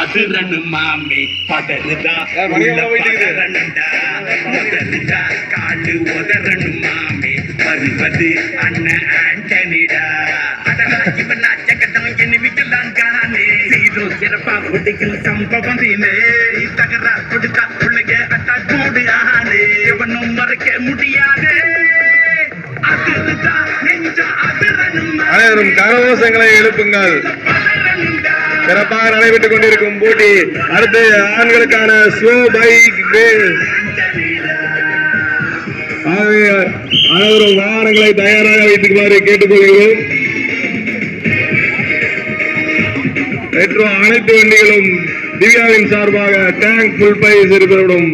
அதிரனு மாமே. உதறுதா காலு உதறனு மாமே வருவது அண்ணன் ஆண்டனிடா அச்சகட்டம் காணே சீரும் சிறப்பா ஒட்டிக்கும் சம்பவம் தீனே தகரா கொடுத்தா பிள்ளைங்க அட்டா கூடு ஆனே எவனும் மறைக்க முடியாது அனைவரும் கரகோசங்களை எழுப்புங்கள். சிறப்பாக நடைபெற்றுக் கொண்டிருக்கும் போட்டி அடுத்து ஆண்களுக்கான ஸ்லோ பைக் அனைவரும் வாகனங்களை தயாராக வைத்துக்குமாறு கேட்டுக்கொள்கிறோம் மெட்ரோ அனைத்து வண்டிகளும் திவ்யாவின் சார்பாக டேங்க் புல் பைஸ் இருப்பதுடன்